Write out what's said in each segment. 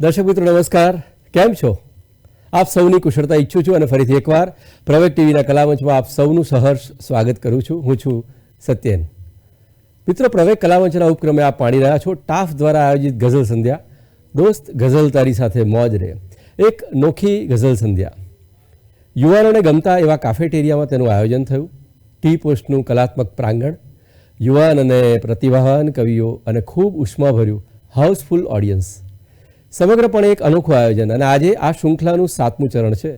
દર્શક મિત્રો, નમસ્કાર. કેમ છો? આપ સૌની કુશળતા ઈચ્છું છું અને ફરીથી એકવાર પ્રવેગ ટીવીના કલામંચમાં આપ સૌનું સહર્ષ સ્વાગત કરું છું. હું છું સત્યેન. મિત્રો, પ્રવેગ કલામંચના ઉપક્રમે આપ પાણી રહ્યા છો. ટાફ દ્વારા આયોજિત ગઝલ સંધ્યા. દોસ્ત ગઝલ તારી સાથે મોજ રે. એક નોખી ગઝલ સંધ્યા. યુવાનોને ગમતા એવા કાફેટેરિયામાં તેનું આયોજન થયું. ટી પોસ્ટનું કલાત્મક પ્રાંગણ. યુવાન અને પ્રતિભાવાન કવિઓ અને ખૂબ ઉષ્માભર્યું, હાઉસફુલ ઓડિયન્સ. સમગ્રપણે એક અનોખું આયોજન અને આજે આ શૃંખલાનું સાતમું ચરણ છે.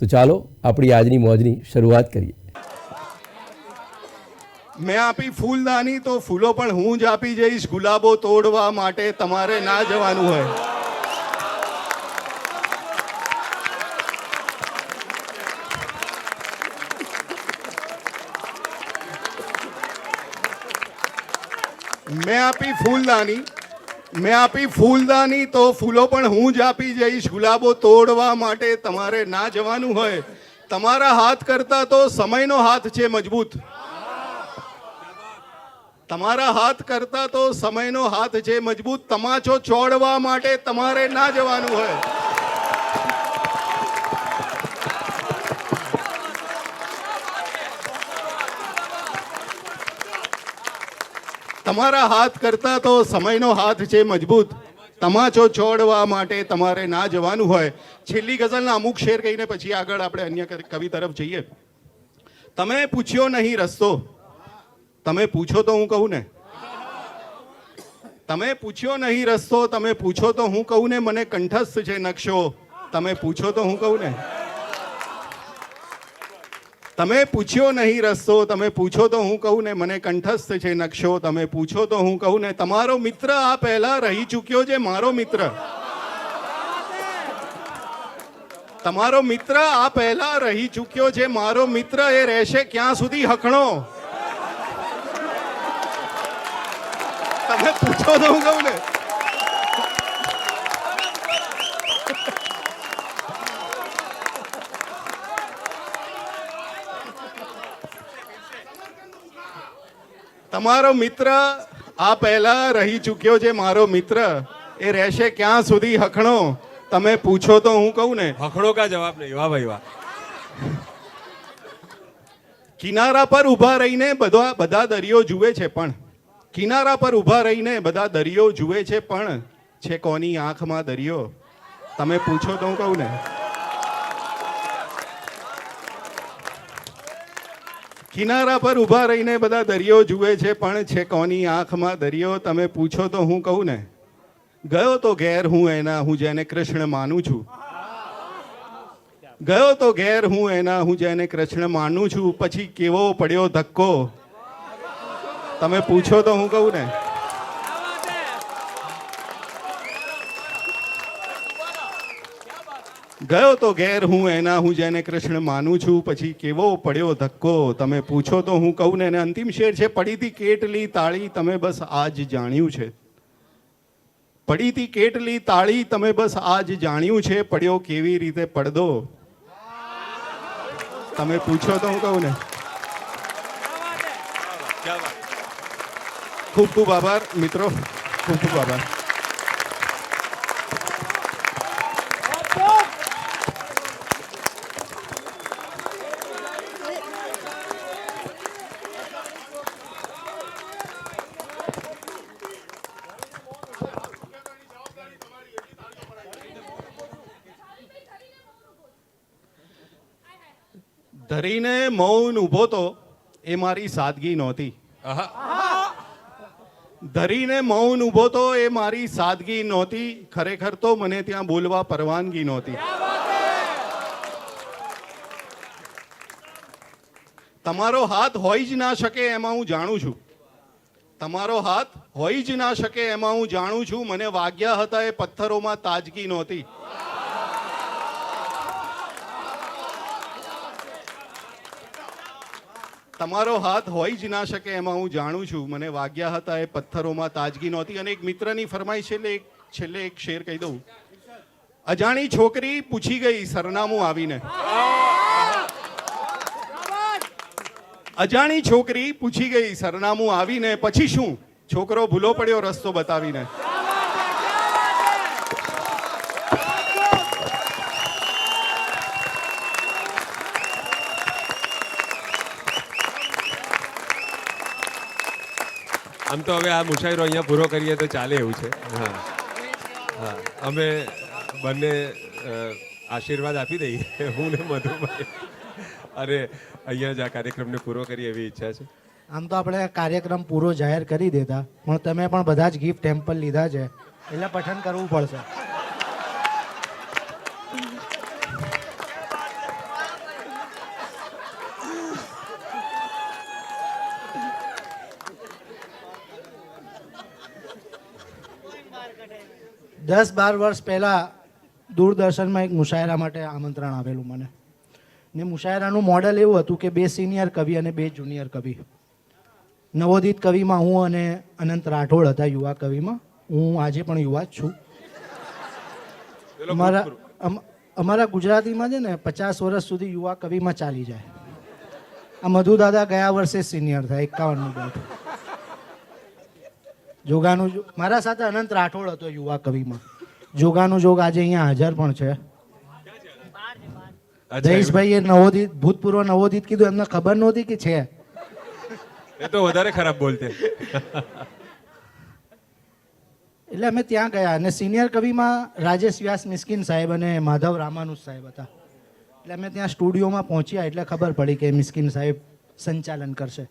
તો ચાલો આપણી આજની મોજની શરૂઆત કરીએ. મેં આપી ફૂલદાની તો ફૂલો પણ હું જ આપી જઈશ. ગુલાબો તોડવા માટે તમારે ના જવાનું હોય. મેં આપી ફૂલદાની મેં આપી ફૂલદાની તો ફૂલો પણ હું જ આપી જઈશ. ગુલાબો તોડવા માટે તમારે ના જવાનું હોય. તમારા હાથ કરતા તો સમયનો હાથ છે મજબૂત. તમારા હાથ કરતા તો સમયનો હાથ છે મજબૂત. તમાચો ચોડવા માટે તમારે ના જવાનું હોય. તમારા હાથ કરતા તો સમયનો હાથ છે મજબૂત. તમાચો છોડવા માટે તમારે ના જવાનું હોય. છેલ્લી ગઝલના અમુક શેર કહીને પછી આગળ આપણે અન્ય કવિ તરફ જઈએ. તમે પૂછ્યો નહીં રસ્તો. તમે પૂછો તો હું કહું ને? તમે પૂછ્યો નહીં રસ્તો, તમે પૂછો તો હું કહું ને? મને કંઠસ્થ છે નકશો. તમે પૂછો તો હું કહું ને? તમે પૂછ્યો નહીં રસ્તો, તમે પૂછો તો હું કહું ને મને કંઠસ્થ છે નકશો, તમે પૂછો તો હું કહું ને તમારો મિત્ર આ પહેલા રહી ચૂક્યો છે, મારો મિત્ર. તમારો મિત્ર આ પહેલા રહી ચૂક્યો છે, મારો મિત્ર એ રહેશે ક્યાં સુધી હકણો? તમે પૂછો તો હું કહું ને તમારો મિત્ર આ પહેલા રહી ચૂક્યો છે મારો મિત્ર. એ રહેશે ક્યાં સુધી? હખણો. તમે પૂછો તો હું કહું ને. હખડો કા જવાબ નહીં? વાહ ભાઈ વાહ. કિનારા પર ઊભા રહીને બધા બધા દરિયો જુએ છે પણ. કિનારા પર ઊભા રહીને બધા દરિયો જુએ છે પણ. છે કોની આંખમાં દરિયો? તમે પૂછો તો હું કહું ને. કિનારા પર ઊભા રહીને બધા દરિયો જુએ છે, પણ છે કોની આંખમાં દરિયો? તમે પૂછો તો હું કહું ને. ગયો તો ઘેર હું એના, હું જેને કૃષ્ણ માનું છું. ગયો તો ઘેર હું એના, હું જેને કૃષ્ણ માનું છું. પછી કેવો પડ્યો ધક્કો? તમે પૂછો તો હું કહું ને. ગયો તો ઘેર હું એના, હું જેને કૃષ્ણ માનું છું, પછી કેવો પડ્યો ધક્કો? તમે પૂછો તો હું કહું ને, એને અંતિમ શેર છે પડીતી કેટલી તાળી તમે બસ આજ જાણ્યું છે. પડીતી કેટલી તાળી તમે બસ આજ જાણ્યું છે, પડ્યો કેવી રીતે પડદો? તમે પૂછો તો હું કહું ને. ખૂબ ખૂબ આભાર, મિત્રો. ખૂબ ખૂબ આભાર. ધરીને મૌન ઊભો તો એ મારી સાદગી નહોતી. ધરીને મૌન ઊભો તો એ મારી સાદગી નહોતી. ખરેખર તો મને ત્યાં બોલવા પરવાનગી નહોતી. તમારો હાથ હોઈ જ ના શકે એમાં હું જાણું છું. તમારો હાથ હોઈ જ ના શકે એમાં હું જાણું છું. મને વાગ્યા હતા એ પથ્થરોમાં તાજગી નહોતી. તમારો હાથ હોઈ જ ના શકે એમાં હું જાણું છું. મને વાગ્યા હતા એ પથ્થરોમાં તાજગી નહોતી અને એક મિત્રની ફરમાઈ છેલ્લે એક છેલ્લે એક શેર કહી દઉં. અજાણી છોકરી પૂછી ગઈ સરનામું આવીને. અજાણી છોકરી પૂછી ગઈ સરનામું આવીને, પછી શું? છોકરો ભૂલો પડ્યો રસ્તો બતાવીને. આમ તો હવે આ મુશાયરો અહીંયા પૂરો કરીએ તો ચાલે એવું છે. હા. હા. અમે બંને આશીર્વાદ આપી દઈએ. હું ને મધુભાઈ અને અહીંયા જ આ કાર્યક્રમને પૂરો કરીએ એવી ઈચ્છા છે. આમ તો આપણે કાર્યક્રમ પૂરો જાહેર કરી દેતા પણ તમે પણ બધા જ ગિફ્ટ ટેમ્પલ લીધા છે. એટલે પઠન કરવું પડશે. દસ બાર વર્ષ પહેલાં દૂરદર્શનમાં એક મુશાયરા માટે આમંત્રણ આવેલું મને. ને મુશાયરાનું મોડલ એવું હતું કે બે સિનિયર કવિ અને બે જુનિયર કવિ. નવોદિત કવિમાં હું અને અનંત રાઠોડ હતા યુવા કવિમાં. હું આજે પણ યુવા જ છું. અમારા અમ- અમારા ગુજરાતીમાં છે ને પચાસ વર્ષ સુધી યુવા કવિમાં ચાલી જાય. આ મધુ દાદા ગયા વર્ષે સિનિયર થયા એકાવનનું બેઠ જોગાનું મારા સાથે અનંત રાઠોડ હતો યુવા કવિમાં. જોગાનું જોગ આજે અહીંયા હાજર પણ છે. જયેશભાઈએ નવોદિત ભૂતપૂર્વ નવોદિત કીધું એમને ખબર નહોતી કે છે? એ તો વધારે ખરાબ બોલતે. એટલે અમે ત્યાં ગયા અને સિનિયર કવિમાં રાજેશ વ્યાસ મિસ્કિન સાહેબ અને માધવ રામાનુજ સાહેબ હતા. એટલે અમે ત્યાં સ્ટુડિયોમાં પહોંચ્યા એટલે ખબર પડી કે મિસ્કિન સાહેબ સંચાલન કરશે.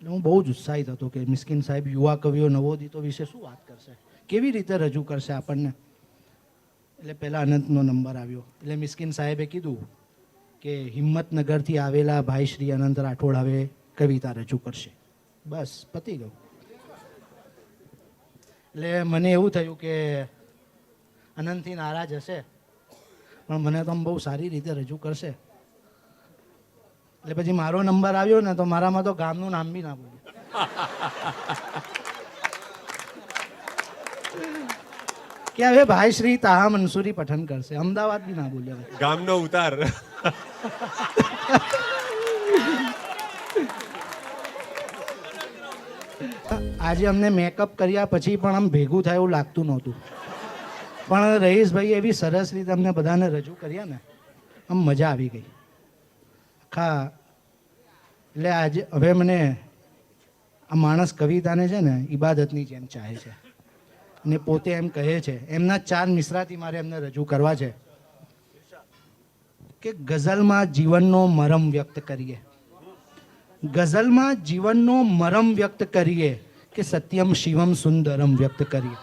એટલે હું બહુ જ ઉત્સાહિત હતો કે મિસ્કિન સાહેબ, યુવા કવિઓ, નવોદિતો વિશે શું વાત કરશે? કેવી રીતે રજૂ કરશે આપણને? એટલે પહેલાં અનંતનો નંબર આવ્યો. એટલે મિસ્કિન સાહેબે કીધું કે હિંમતનગરથી આવેલા ભાઈ શ્રી અનંત રાઠોડ હવે કવિતા રજૂ કરશે. બસ, પતી ગયું. એટલે મને એવું થયું કે અનંતથી નારાજ હશે, પણ મને તો આમ બહુ સારી રીતે રજૂ કરશે. એટલે પછી મારો નંબર આવ્યો ને તો મારામાં તો ગામનું નામ બી ના બોલ્યું. કે હવે ભાઈ શ્રી તાહા મનસુરી પઠન કરશે. અમદાવાદ બી ના બોલ્યો ગામનો ઉતાર. આજે અમને મેકઅપ કર્યા પછી પણ આમ ભેગું થાય એવું લાગતું નહોતું. પણ રહીશભાઈ એવી સરસ રીતે અમને બધાને રજૂ કર્યા ને આમ મજા આવી ગઈ. આખા એટલે આજે હવે મને આ માણસ કવિતાને છે ને ઇબાદતની જેમ ચાહે છે. અને પોતે એમ કહે છે, એમના ચાર મિશ્રાથી મારે એમને રજૂ કરવા છે કે ગઝલમાં જીવનનો મરમ વ્યક્ત કરીએ. ગઝલમાં જીવનનો મરમ વ્યક્ત કરીએ કે સત્યમ શિવમ સુંદરમ વ્યક્ત કરીએ.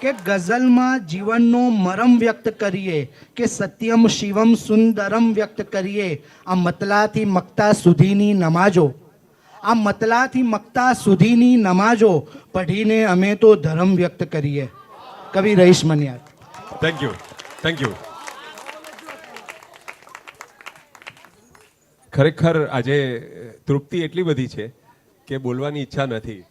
કે ગઝલમાં જીવનનો મરમ વ્યક્ત કરીએ, કે સત્યમ શિવમ સુંદરમ વ્યક્ત કરીએ, આ મતલાથી મક્તા સુધીની નમાજો. આ મતલાથી મક્તા સુધીની નમાજો પઢીને અમે તો ધર્મ વ્યક્ત કરીએ. કવિ Rahish Maniyar. Thank you thank you ખરેખર આજે તૃપ્તિ એટલી બધી છે કે બોલવાની ઈચ્છા નથી.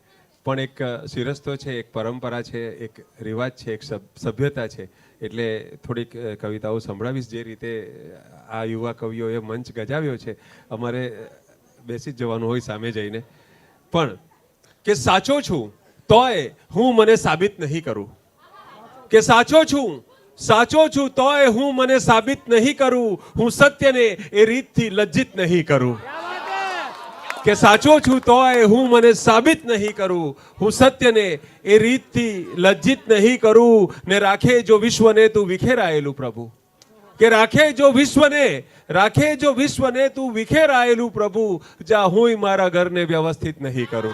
પણ એક શિરસ્તો છે, એક પરંપરા છે, એક રિવાજ છે, એક સભ- સભ્યતા છે. એટલે થોડીક કવિતાઓ સંભળાવીશ જે રીતે આ યુવા કવિઓએ મંચ ગજાવ્યો છે. અમારે બેસી જ જવાનું હોય સામે જઈને. પણ કે સાચો છું, તોય હું મને સાબિત નહીં કરું. કે સાચો છું સાચો છું, તોય હું મને સાબિત નહીં કરું. હું સત્યને એ રીતથી લજ્જિત નહીં કરું. કે સાચો છું તોય હું મને સાબિત નહીં કરું. હું સત્યને એ રીતથી લજ્જિત નહીં કરું. ને રાખે જો વિશ્વને તું વિખેરાયેલું પ્રભુ. કે રાખે જો વિશ્વને, રાખે જો વિશ્વને તું વિખેરાયેલું પ્રભુ, જા હું મારા ઘરને વ્યવસ્થિત નહીં કરું.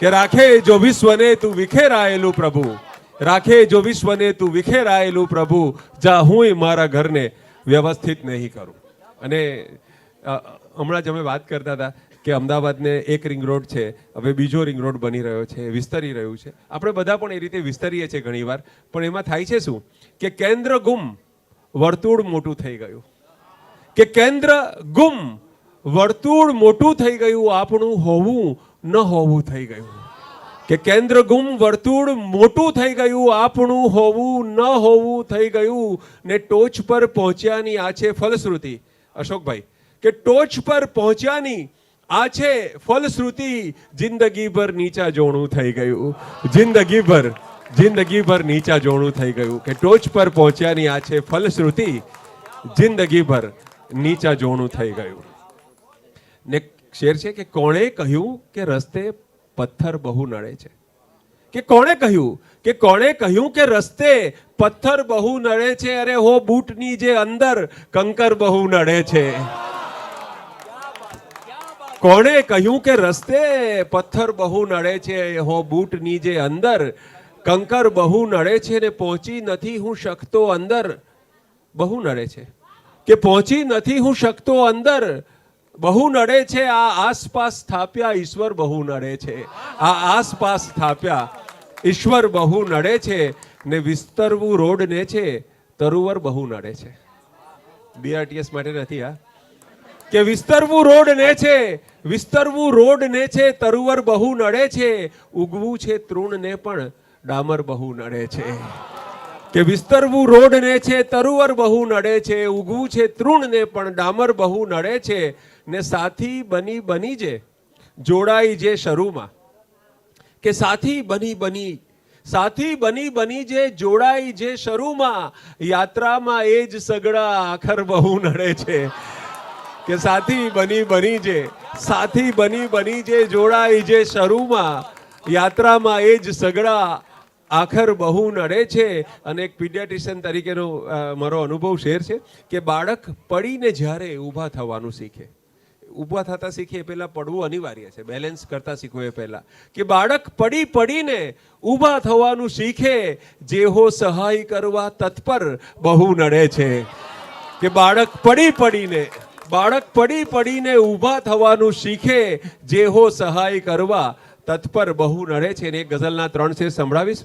કે રાખે જો વિશ્વને તું વિખેરાયેલું પ્રભુ. રાખે જો વિશ્વને તું વિખેરાયેલું પ્રભુ, જા હુંય મારા ઘરને વ્યવસ્થિત નહીં કરું. અને હમણાં જ અમે વાત કરતા હતા કે અમદાવાદને એક રિંગ રોડ છે, હવે બીજો રિંગ રોડ બની રહ્યો છે, વિસ્તરી રહ્યું છે. આપણે બધા પણ એ રીતે વિસ્તરીએ છીએ ઘણીવાર. પણ એમાં થાય છે શું? કે કેન્દ્ર ગુમ વર્તુળ મોટું થઈ ગયું. કે કેન્દ્ર ગુમ વર્તુળ મોટું થઈ ગયું, આપણું હોવું ન હોવું થઈ ગયું. કે કેન્દ્ર ગુમ વર્તુળ મોટું થઈ ગયું, આપણું હોવું ન હોવું થઈ ગયું. ને ટોચ પર પહોંચ્યાની આ છે ફલશ્રુતિ. અશોકભાઈ કે ટોચ પર પહોંચ્યાની આ છે ફલશ્રુતિ જિંદગીભર નીચા જોણું થઈ ગયું. જિંદગીભર જિંદગીભર નીચા જોણું થઈ ગયું કે ટોચ પર પહોંચ્યાની આ છે ફલશ્રુતિ જિંદગીભર નીચા જોણું થઈ ગયું. ને શેર છે કે કોણે કહ્યું કે રસ્તે પથ્થર બહુ નડે છે? કે કોણે કહ્યું? કે કોણે કહ્યું કે રસ્તે પથ્થર બહુ નડે છે? અરે હો બૂટની જે અંદર કંકર બહુ નડે છે. કોણે કહ્યું કે રસ્તે પથ્થર બહુ નડે છે હો બૂટની જે અંદર કંકર બહુ નડે છે ને પહોંચી નથી હું શકતો અંદર, બહુ નડે છે. કે પહોંચી નથી હું શકતો અંદર, બહુ નડે છે, આ આસપાસ સ્થાપ્યા ઈશ્વર બહુ નડે છે. આ આસપાસ સ્થાપ્યા ઈશ્વર બહુ નડે છે ને વિસ્તરવું રોડ ને છે, તરુવર બહુ નડે છે. બીઆરટીએસ માટે નથી આ કે વિસ્તરવું રોડ ને છે, વિસ્તરવું રોડ ને છે, તરુવર બહુ નડે છે, ઉગવું છે તૃણ ને પણ ડામર બહુ નડે છે. કે વિસ્તરવું રોડ ને છે, તરુવર બહુ નડે છે, ઉગવું છે તૃણ ને પણ ડામર બહુ નડે છે, ને સાથી બની બની જે, જોડાઈ જે શરૂમાં. કે સાથી બની બની, સાથી બની બની જે જોડાઈ જે શરૂમાં, યાત્રામાં એ જ સગડા આખર બહુ નડે છે. કે સાથી બની બની જે, સાથી બની બની જે જોડાઈ જે શરૂમાં, યાત્રામાં એ જ સગડા આખર બહુ નડે છે. અને એક પીડિયાટ્રિશિયન તરીકેનો મારો અનુભવ શેર છે કે બાળક પડીને જ્યારે ઊભા થવાનું શીખે, ઊભા થતા શીખે એ પહેલાં પડવું અનિવાર્ય છે બેલેન્સ કરતા શીખવું એ પહેલાં. કે બાળક પડી પડીને ઊભા થવાનું શીખે જેહો સહાય કરવા તત્પર બહુ નડે છે. કે બાળક પડી પડીને બાળક પડી પડીને ઊભા થવાનું શીખે, જે હો સહાય કરવા, તત્પર બહુ નડે છે. ને એક ગઝલના ત્રણ શેર સંભળાવીશ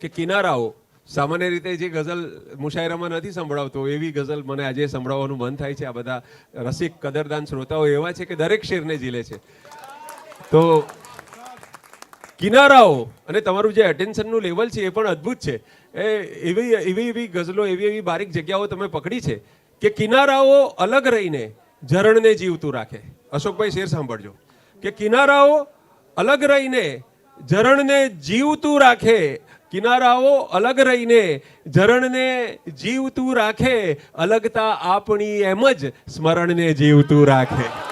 કે કિનારાઓ, સામાન્ય રીતે જે ગઝલ મુશાયરામાં નથી સંભળાવતો, એવી ગઝલ મને આજે સંભળાવવાનું મન થાય છે. આ બધા રસિક, કદરદાન શ્રોતાઓ એવા છે કે દરેક શેરને ઝીલે છે. તો કિનારાઓ અને તમારું જે અટેન્શનનું લેવલ છે એ પણ અદ્ભુત છે. એ એવી એવી એવી ગઝલો, એવી એવી બારીક જગ્યાઓ તમે પકડી છે. કે કિનારાઓ અલગ રહીને ઝરણને જીવતું રાખે. અશોકભાઈ, શેર સાંભળજો. કે કિનારાઓ અલગ રહીને ઝરણને જીવતું રાખે. કિનારાઓ અલગ રહીને ઝરણને જીવતું રાખે. અલગતા આપણી એમ જ સ્મરણને જીવતું રાખે.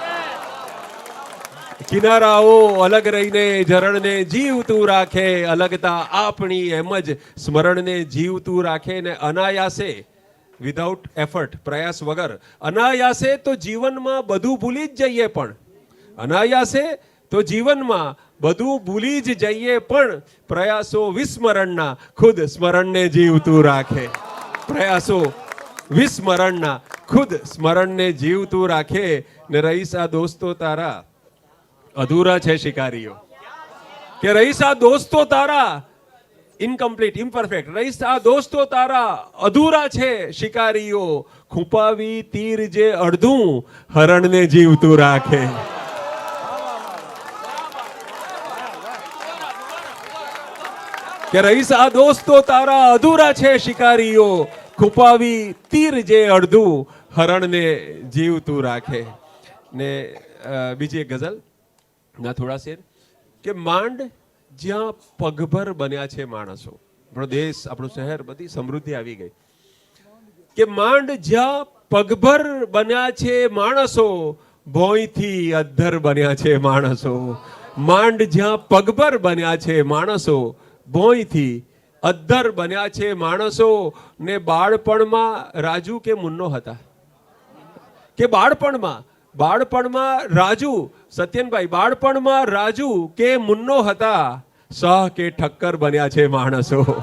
કિનારાઓ અલગ રહીને ઝરણને જીવતું રાખે. અલગતા આપણી એમ જ સ્મરણને જીવતું રાખે ને અનાયાસે વિધાઉટ એફર્ટ પ્રયાસ વગર. અનાયાસે તો જીવનમાં બધું ભૂલી જ જઈએ પણ. અનાયાસે તો જીવનમાં બધું ભૂલી જ જઈએ પણ પ્રયાસો વિસ્મરણના, ખુદ સ્મરણને જીવતું રાખે. પ્રયાસો વિસ્મરણના, ખુદ સ્મરણને જીવતું રાખે. ને રહીસા દોસ્તો તારા. અધૂરા છે શિકારીઓ. કે રહીસા દોસ્તો તારા ઇનકમ્પ્લીટ ઇમ્પરફેક્ટ રહીશ આ દોસ્તો તારા અધૂરા છે. શિકારીઓ, ખૂંપાવી તીર જે અડધું હરણને જીવતું રાખે. કે રહીશ આ દોસ્તો તારા અધૂરા છે, શિકારીઓ, ખૂંપાવી તીર જે અડધું હરણને જીવતું રાખે. ને બીજી એક ગઝલ. ના, થોડા શેર. કે માંડ જ્યાં પગભર બન્યા છે માણસો. આપણો દેશ, આપણું શહેર બધી સમૃદ્ધિ આવી ગઈ. કે માંડ જ્યાં પગભર બન્યા છે માણસો, ભોંયથી અદ્ધર બન્યા છે માણસો. માંડ જ્યાં પગભર બન્યા છે માણસો, ભોંયથી અદ્ધર બન્યા છે માણસો. ને બાળપણમાં રાજુ કે મુન્નો હતા? કે બાળપણમાં? બાળપણમાં રાજુ, સત્યનભાઈ, બાળપણમાં રાજુ કે મુન્નો હતા? સહ કે ઠક્કર બન્યા છે માણસો?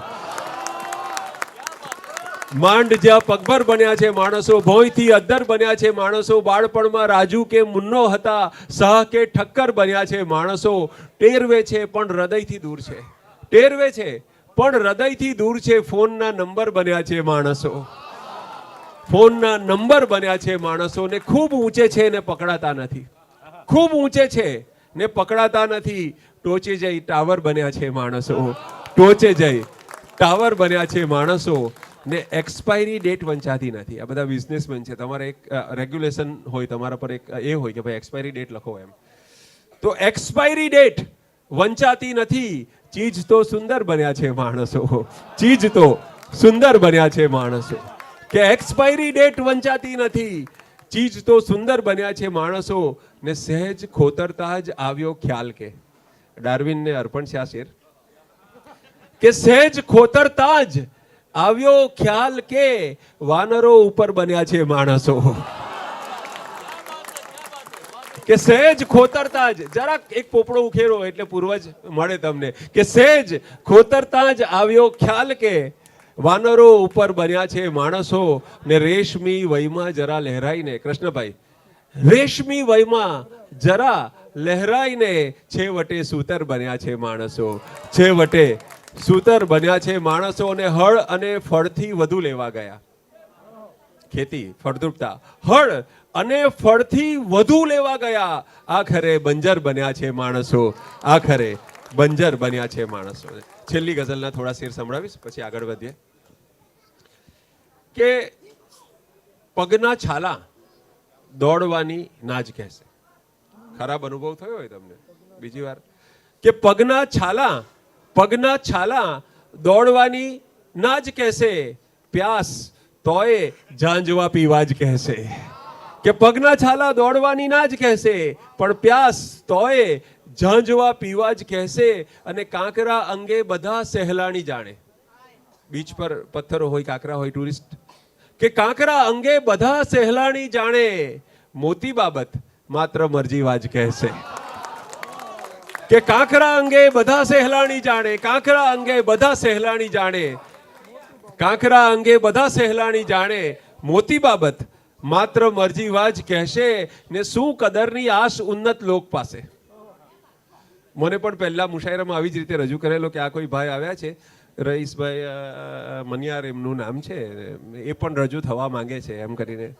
માંડ જ્યાં પગભર બન્યા છે માણસો, ભોંયથી અદ્ધર બન્યા છે માણસો, બાળપણમાં રાજુ કે મુન્નો હતા સહ કે ઠક્કર બન્યા છે માણસો. ટેરવે છે પણ હૃદયથી દૂર છે. ટેરવે છે પણ હૃદયથી દૂર છે ફોનના નંબર બન્યા છે માણસો. ફોનના નંબર બન્યા છે માણસો ને ખૂબ ઊંચે છે ને પકડાતા નથી. ખૂબ ઊંચે છે. ને પકડાતા નથી. ટોચે જઈ ટાવર બન્યા છે માણસો. ટોચે જઈ ટાવર બન્યા છે માણસો. ને એક્સપાયરી ડેટ વંચાતી નથી. આ બધા બિઝનેસમેન છે. તમારે એક રેગ્યુલેશન હોય, તમારા પર એક એ હોય કે ભાઈ એક્સપાયરી ડેટ લખો એમ. તો એક્સપાયરી ડેટ વંચાતી નથી. ચીજ તો સુંદર બન્યા છે માણસો. ચીજ તો સુંદર બન્યા છે માણસો. કે એક્સપાયરી ડેટ વંચાતી નથી. ચીજ તો સુંદર બન્યા છે માણસો ને સહેજ ખોતરતા જ આવ્યો ખ્યાલ કે. ડાર્વિનને અર્પણ છે આ શેર. કે સહેજ ખોતરતા જ આવ્યો ખ્યાલ કે વાનરો ઉપર બન્યા છે માણસો. કે સહેજ ખોતરતા જ, જરાક એક પોપડો ઉખેરો એટલે પૂર્વજ મળે તમને. કે સહેજ ખોતરતા જ આવ્યો ખ્યાલ કે વાનરો ઉપર બન્યા છે માણસો ને રેશમી વયમાં જરા લહેરાઈને, કૃષ્ણભાઈ, રેશમી વયમાં જરા લહેરાઈને છેવટે સૂતર બન્યા છે માણસો. છેવટે સૂતર બન્યા છે માણસો અને હળ અને ફળથી વધુ લેવા ગયા. ખેતી, ફળદ્રુપતા, હળ અને ફળથી વધુ લેવા ગયા. આખરે બંજર બન્યા છે માણસો. આખરે બંજર બન્યા છે માણસો. છેલ્લી ગઝલના થોડા શેર સંભળાવીશ, પછી આગળ વધીએ. કે પગના છાલા દોડવાની નાજ કહેશે. ખરાબ અનુભવ થયો હોય તમને? બીજી વાર. કે પગના છાલા પગના છાલા દોડવાની ના જ કહેશે. પ્યાસ તોય ઝાંઝવા પીવા જ કહેશે. કે પગના છાલા દોડવાની ના જ કહેશે, પણ પ્યાસ તોય ઝાંઝવા પીવા જ કહેશે અને કાંકરા અંગે બધા સહેલાણી જાણે. બીચ પર પથ્થરો હોય, કાંકરા હોય, ટુરિસ્ટ. કે કાંકરા અંગે બધા સહેલાણી જાણે, મોતી બાબત માત્ર મરજીવાજ કહેશે. કે કાંકરા અંગે બધા સહેલાણી જાણે, કાંકરા અંગે બધા સહેલાણી જાણે, કાંકરા અંગે બધા સહેલાણી જાણે, મોતી બાબત માત્ર મરજીવાજ કહેશે ને શું કદરની આશ ઉન્નત લોક પાસે? મને પણ પહેલા મુશાયરામાં આવી જ રીતે રજૂ કરેલો કે આ કોઈ ભાઈ આવ્યા છે. રઈસભાઈ મનિયાર એમનું નામ છે. એ પણ રજૂ થવા માંગે છે એમ કરીને.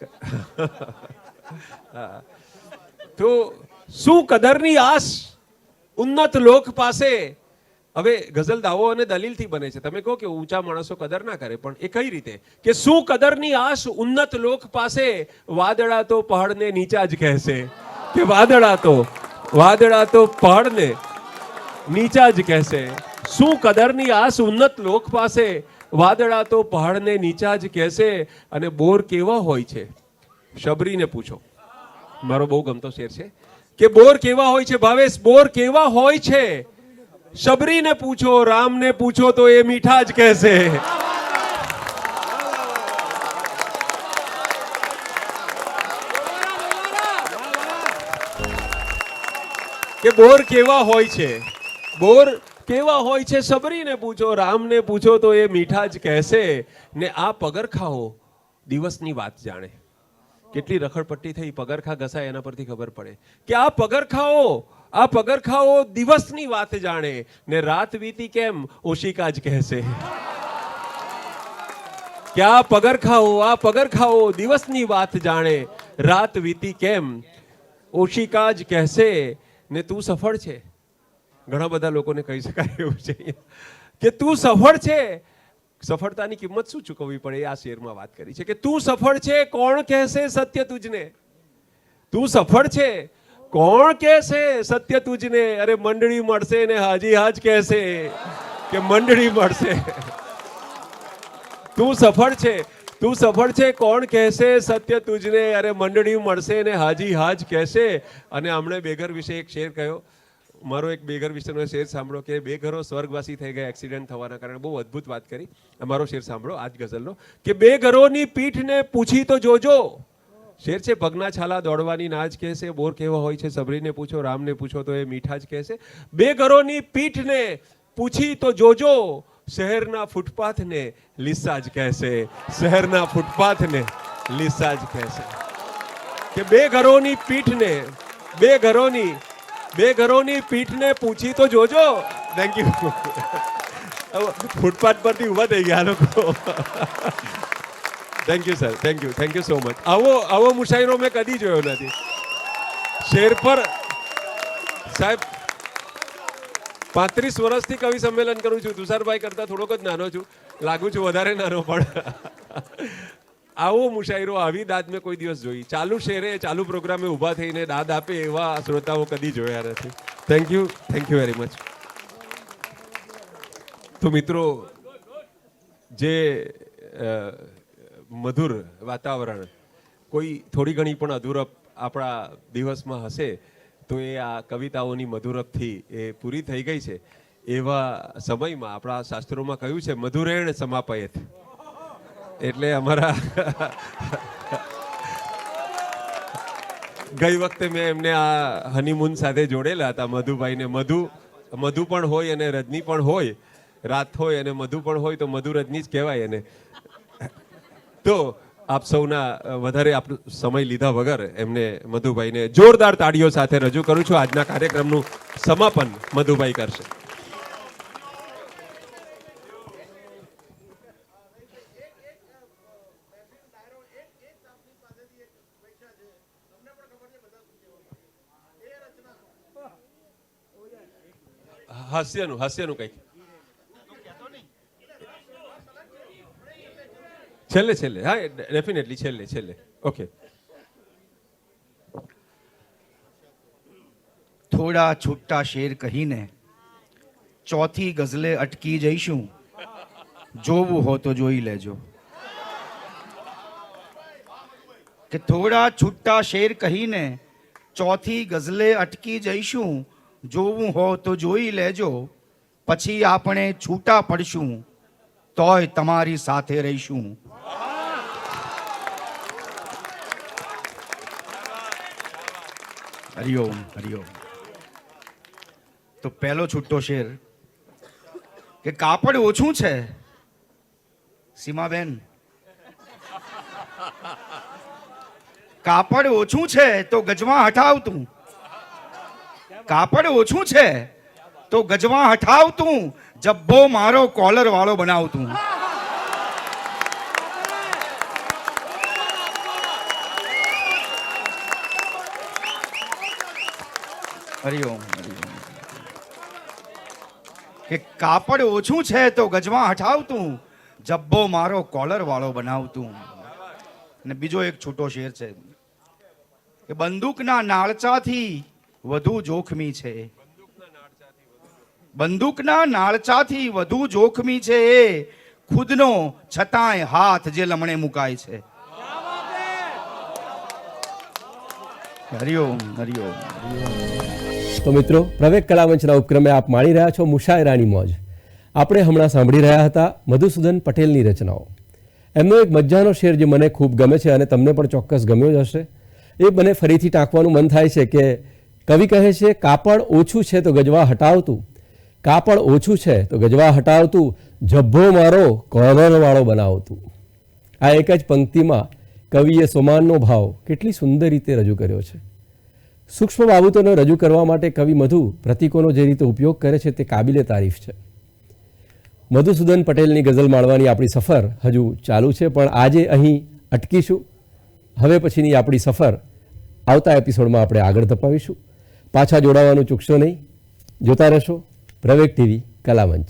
તો શું કદરની આસ ઉન્નત લોક પાસે? હવે ગઝલ દાવો અને દલીલથી બને છે. તમે કહો કે ઊંચા માણસો કદર ના કરે, પણ એ કઈ રીતે? કે શું કદરની આશ ઉન્નત લોક પાસે? વાદળા તો પહાડને નીચા જ કહેશે. કે વાદળા તો વાદળા તો પહાડને નીચા જ કહેશે. શું કદરની આસ ઉન્નત લોક પાસે? વાદળા તો પહાડને નીચા જ કહેશે. અને બોર કેવા હોય છે? શબરીને પૂછો. મારો બહુ ગમતો શેર છે. કે બોર કેવા હોય છે, ભાવેશ? બોર કેવા હોય છે? શબરીને પૂછો, રામને પૂછો તો એ મીઠા જ કહેશે. કે બોર કેવા હોય છે? બોર કેવા હોય છે? સબરીને પૂછો, રામને પૂછો તો એ મીઠા જ કહેશે ને આ પગરખાઓ દિવસની વાત જાણે. કેટલી રખડપટ્ટી થઈ પગરખા ઘસાય એના પરથી ખબર પડે. કે આ પગરખાઓ આ પગરખાઓ દિવસની વાત જાણે. ને રાત વીતી કેમ? ઓશિકા જ કહેશે. કે આ પગરખાઓ આ પગરખાઓ દિવસની વાત જાણે. રાત વીતી કેમ? ઓશિકા જ કહેશે ને તું સફળ છે. ઘણા બધા લોકોને કહી શકાય એવું છે કે તું સફળ છે. સફળતાની કિંમત શું ચૂકવવી પડે આ શેરમાં વાત કરી છે. કે તું સફળ છે, કોણ કહેશે સત્ય તુજને? તું સફળ છે, કોણ કહેશે સત્ય તુજને? અરે મંડળી મળશે ને હાજી હાજ કહેશે. કે મંડળી મળશે. તું સફળ છે તું સફળ છે, કોણ કહેશે? સત્ય તુજને, અરે મંડળી મળશે ને હાજી હાજ કહેશે. અને હમણે બેઘર વિશે એક શેર કહ્યો. મારો એક બેઘર વિશેનો શેર સાંભળો કે બે ઘરો સ્વર્ગવાસી થઈ ગયા, એક્સિડન્ટ થવાના કારણે. બહુ અદ્ભુત વાત કરી. અમારો શેર સાંભળો, આજ ગઝલનો. કે બે ઘરોની પીઠને પૂછી તો જોજો. શેર છે, પગના છાલા દોડવાની નાજ કહેશે, બોર કેવો હોય છે, સબરીને પૂછો, રામને પૂછો તો એ મીઠા જ કહેશે. બે ઘરોની પીઠને પૂછી તો જોજો. શહેરના ફૂટપાથને લીસા જ કહેશે. શહેરના ફૂટપાથને લીસા જ કહેશે. કે બે ઘરોની પીઠને, બે ઘરોની બે ઘરોની પીઠને પૂછી તો જોજો. થેન્ક યુ ફૂટપાથ પરથી ઊભા થઈ ગયા આ લોકો. Thank you sir thank you thank you so much આવો આવો મુશાયરો મેં કદી જોયો નથી. શેર પર સાહેબ પાંત્રીસ વર્ષથી કવિ સંમેલન કરું છું. તુષારભાઈ કરતા થોડોક જ નાનો છું. લાગુ છું વધારે નાનો પણ. આવો મુશાયરો, આવી દાદ મેં કોઈ દિવસ જોઈ. ચાલુ શેરે, ચાલુ પ્રોગ્રામે ઊભા થઈને દાદ આપે એવા શ્રોતાઓ કદી જોયા નથી. Thank you thank you very much તો મિત્રો, જે મધુર વાતાવરણ, કોઈ થોડી ઘણી પણ અધૂરપ આપણા દિવસમાં હશે. તો એ આ કવિતાઓની મધુરપથી એ પૂરી થઈ ગઈ છે. એવા સમયમાં આપણા શાસ્ત્રોમાં કહ્યું છે, મધુરેણ સમાપયત. એટલે અમારા ગઈ વખતે મેં એમને આ હનીમૂન સાથે જોડેલા હતા, મધુભાઈને. મધુ મધુ પણ હોય અને રજની પણ હોય. રાત હોય અને મધુ પણ હોય તો મધુ રજની જ કહેવાય એને. તો આપ સૌના વધારે આપ સમય લીધા વગર એમને મધુભાઈને જોરદાર તાળીઓ સાથે રજૂ કરું છું. આજના કાર્યક્રમનું સમાપન મધુભાઈ કરશે. હાસ્યનું હાસ્યનું કંઈક. છેલ્લે છેલ્લે. હા ડેફિનેટલી છેલ્લે છેલ્લે. ઓકે થોડા છૂટા શેર કહીને ચોથી ગઝલે અટકી જઈશું. જોવું હો તો જોઈ લેજો. કે થોડા છૂટા શેર કહીને ચોથી ગઝલે અટકી જઈશું, જોવું હો તો જોઈ લેજો. પછી આપણે છૂટા પડશું, તોય તમારી સાથે રહીશું. હરિઓમ હરિઓમ તો પહેલો છૂટો શેર કે કાપડ ઓછું છે સીમાબેન કાપડ ઓછું છે તો ગજવા હટાવતું કાપડ ઓછું છે તો ગજવા હટાવતું જબ્બો મારો કોલર વાળો બનાવતું હરિઓમ હરિઓમ. કે કાપડ ઓછું છે તો ગજવા હટાવતું, જબ્બો મારો કોલર વાળો બનાવતું. અને બીજો એક છૂટો શેર છે, કે બંદૂકના નાળચાથી વધુ જોખમી છે. બંદૂકના નાળચાથી વધુ જોખમી છે એ ખુદનો છતાંય હાથ જે લમણે મુકાય છે. હરિઓમ હરિઓમ. તો મિત્રો પ્રવેક કલામંચના ઉપક્રમે આપ માણી રહ્યા છો મુશાયરાની મોજ. આપણે હમણાં સાંભળી રહ્યા હતા મધુસૂદન પટેલની રચનાઓ. એમનો એક મજાનો શેર જે મને ખૂબ ગમે છે અને તમને પણ ચોક્કસ ગમ્યો જ હશે. એ મને ફરીથી ટાંકવાનું મન થાય છે કે કવિ કહે છે, કાપડ ઓછું છે તો ગજવા હટાવતું. કાપડ ઓછું છે તો ગજવા હટાવતું. જબ્ભો મારો કોર્નરવાળો બનાવતું. આ એક જ પંક્તિમાં કવિએ સોમાનનો ભાવ કેટલી સુંદર રીતે રજૂ કર્યો છે. સૂક્ષ્મ બાબતોને રજૂ કરવા માટે કવિ મધુ પ્રતીકોનો જે રીતે ઉપયોગ કરે છે તે કાબિલે તારીફ છે. મધુસૂદન પટેલની ગઝલ માણવાની આપણી સફર હજુ ચાલુ છે, પણ આજે અહીં અટકીશું. હવે પછીની આપણી સફર આવતા એપિસોડમાં આપણે આગળ ધપાવીશું. પાછા જોડાવાનું ચૂકશો નહીં. જોતા રહેશો પ્રવેક ટીવી કલામંચ.